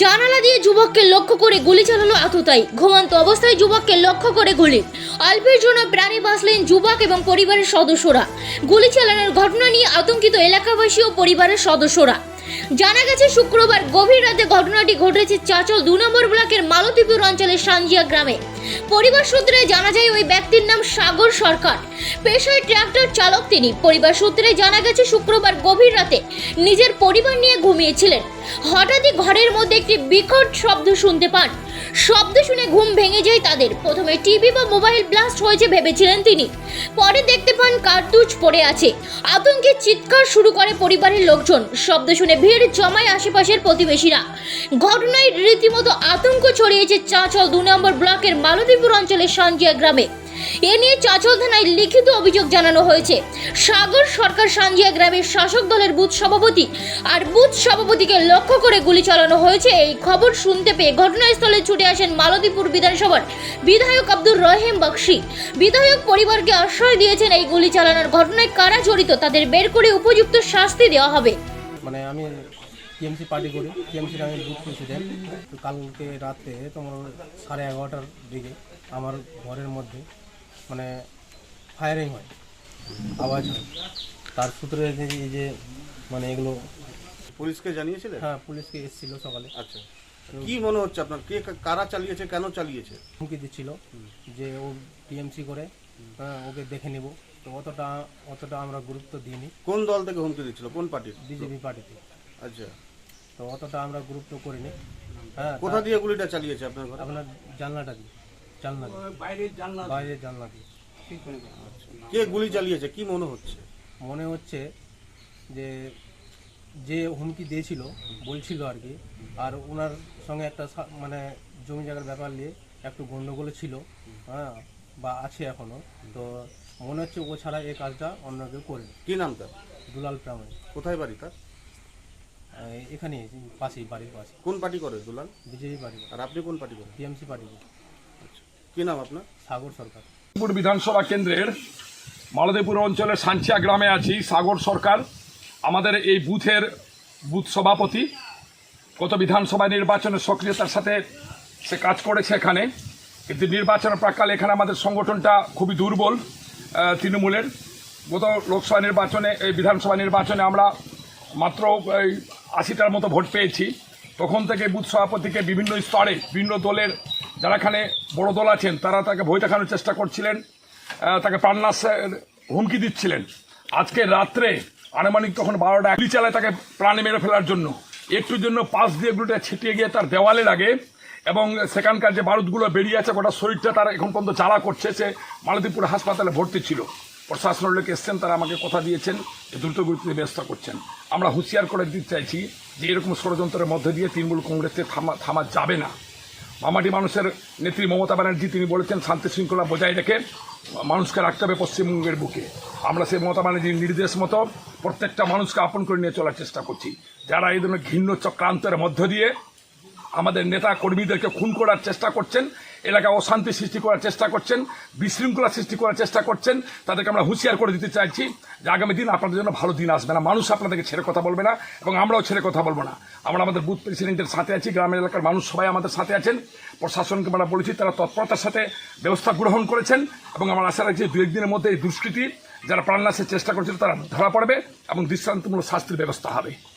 জানালা দিয়ে যুবককে লক্ষ্য করে গুলি চালালো আততায়ী। ঘুমন্ত অবস্থায় যুবককে লক্ষ্য করে গুলি। অল্পের জন্য প্রাণে বাঁচলেন যুবক এবং পরিবারের সদস্যরা। গুলি চালানোর ঘটনা নিয়ে আতঙ্কিত এলাকাবাসী ও পরিবারের সদস্যরা। জানা গেছে, শুক্রবার গভীর রাতে ঘটনাটি ঘটেছে চাচল দু নম্বর ব্লকের মালতীপুর অঞ্চলের সাঞ্জিয়া গ্রামে। পরিবার সূত্রে জানা যায়, ওই ব্যক্তির নাম সাগর সরকার। পেশায় ট্রাক্টর চালক তিনি। পরিবার সূত্রে জানা গেছে, শুক্রবার গভীর রাতে নিজের পরিবার নিয়ে ঘুমিয়েছিলেন। হঠাৎই ঘরের মধ্যে একটি বিকট শব্দ শুনতে পান। শব্দ শুনে ঘুম ভেঙে যায় তাদের। প্রথমে টিভি বা মোবাইল ব্লাস্ট হয়েছে ভেবেছিলেন তিনি। পরে দেখতে পান কার্তুজ পড়ে আছে। আতঙ্কে চিৎকার শুরু করে পরিবারের লোকজন। শব্দ শুনে ভিড় জমায় আশেপাশের প্রতিবেশীরা। ঘটনায় রীতিমতো আতঙ্ক ছড়িয়েছে চাঁচল দু নম্বর ব্লকের মালতীপুর অঞ্চলের সঞ্জিয়া গ্রামে। এ নিয়ে চাঁচল থানায় লিখিত অভিযোগ জানানো হয়েছে। সাগর সরকার সানজিয়া গ্রামের শাসক দলের বুথ সভাপতি আর বুথ সভাপতিকে লক্ষ্য করে গুলি চালানো হয়েছে। এই খবর শুনতে পেয়ে ঘটনাস্থলে ছুটে আসেন মালতীপুর বিধানসভার বিধায়ক আব্দুর রহিম বক্সি। বিধায়ক পরিবারকে আশ্রয় দিয়েছেন এই গুলি চালানোর ঘটনায় কারা জড়িত তাদের বের করে উপযুক্ত শাস্তি দেওয়া হবে। মানে আমি টিএমসি পার্টি করি, টিএমসির আমি বুথ প্রেসিডেন্ট। কালকে রাতে তোমার সাড়ে এগারোটার দিকে আমার ঘরের মধ্যে মানে ফায়ারিং হয় আওয়াজ হয়। তার সূত্রে এই যে মানে এগুলো পুলিশকে জানিয়েছিলেন হ্যাঁ পুলিশকে এসেছিল সকালে। আচ্ছা। কি মনে হচ্ছে আপনার? কে কারা চালিয়েছে? কেন চালিয়েছে? হুমকি দিচ্ছিল যে ও টিএমসি করে হ্যাঁ ওকে দেখে নেব। তো অতটা অতটা আমরা গুরুত্ব দিইনি। কোন দল থেকে হুমকি দিচ্ছিল? কোন পার্টির? বিজেপি পার্টিতে। আচ্ছা। তো অতটা আমরা গুরুত্ব করিনি। হ্যাঁ কোথা দিয়ে গুলিটা চালিয়েছে আপনার আপনার জানলাটা দিই জানলা দিয়ে বাইরের জানলা বাইরের জানলা দিয়ে কে গুলি চালিয়েছে? কি মনে হচ্ছে? মনে হচ্ছে যে যে হুমকি দিয়েছিল বলছিল আর কি আর ওনার সঙ্গে একটা সা- মানে জমি জায়গার ব্যাপার নিয়ে একটু গন্ডগোল ছিল হ্যাঁ বা আছে এখনও। তো মনে হচ্ছে ও ছাড়া এই কাজটা অন্য কেউ করে কি নাম তার? দুলাল প্রামাণিক। কোথায় বাড়ি তার? এখানে পাশেই বাড়ির পাশে। কোন পার্টি করে দুলাল? বিজেপি পার্টি আর আপনি কোন পার্টি করেন? টিএমসি পার্টি কি নাম আপনার? সাগর সরকার। বিধানসভা কেন্দ্রের মালদেপুর অঞ্চলের সাঞ্চিয়া গ্রামে আছি, সাগর সরকার। আমাদের এই বুথের বুথ সভাপতি, গত বিধানসভা নির্বাচনের সক্রিয়তার সাথে সে কাজ করেছে এখানে। কিন্তু নির্বাচনের প্রাককালে এখানে আমাদের সংগঠনটা খুবই দুর্বল তৃণমূলের। গত লোকসভা নির্বাচনে, এই বিধানসভা নির্বাচনে আমরা মাত্র আশিটার মতো ভোট পেয়েছি। তখন থেকে বুথ সভাপতিকে বিভিন্ন স্তরে, বিভিন্ন দলের যারা এখানে বড় দল আছেন, তারা তাকে ভয় দেখানোর চেষ্টা করছিলেন তাকে প্রাণনাশের হুমকি দিচ্ছিলেন। আজকে রাত্রে আনুমানিক তখন বারোটা গুলি চালায় তাকে প্রাণে মেরে ফেলার জন্য। একটুর জন্য পাশ দিয়ে গুলিটা ছিটিয়ে গিয়ে তার দেওয়ালে লাগে এবং সেখানকার যে বারুদগুলো বেরিয়ে আছে, গোটা শরীরটা তার এখন পর্যন্ত জ্বালা করছে, সে মালদীপুর হাসপাতালে ভর্তি ছিল। প্রশাসনের লোক এসছেন, তারা আমাকে কথা দিয়েছেন দ্রুত গতিতে ব্যবস্থা করছেন। আমরা হুঁশিয়ার করে দিতে চাইছি যে এরকম ষড়যন্ত্রের মধ্যে দিয়ে তৃণমূল কংগ্রেসকে থামা থামা যাবে না। মামাটি মানুষের নেত্রী মমতা ব্যানার্জি, তিনি বলেছেন, শান্তি শৃঙ্খলা বজায় রেখে মানুষকে রাখতে হবে পশ্চিমবঙ্গের বুকে। আমরা সেই মমতা ব্যানার্জির নির্দেশ মতো প্রত্যেকটা মানুষকে আপন করে নিয়ে চলার চেষ্টা করছি। যারা এই ধরনের ঘৃণ্য চক্রান্তের মধ্য দিয়ে আমাদের নেতা কর্মীদেরকে খুন করার চেষ্টা করছেন এলাকায় অশান্তি সৃষ্টি করার চেষ্টা করছেন, বিশৃঙ্খলা সৃষ্টি করার চেষ্টা করছেন, তাদেরকে আমরা হুঁশিয়ার করে দিতে চাইছি যে আগামী দিন আপনাদের জন্য ভালো দিন আসবে না। মানুষ আপনাদেরকে ছেড়ে কথা বলবে না এবং আমরাও ছেড়ে কথা বলব না। আমরা আমাদের বুথ প্রেসিডেন্টের সাথে আছি, গ্রামের এলাকার মানুষ সবাই আমাদের সাথে আছেন। প্রশাসনকে আমরা বলেছি, তারা তৎপরতার সাথে ব্যবস্থা গ্রহণ করেছেন এবং আমার আশা রাখছি দু একদিনের মধ্যে এই দুষ্কৃতি, যারা প্রাণনাশের চেষ্টা করছিল, তারা ধরা পড়বে এবং দৃষ্টান্তমূলক শাস্তির ব্যবস্থা হবে।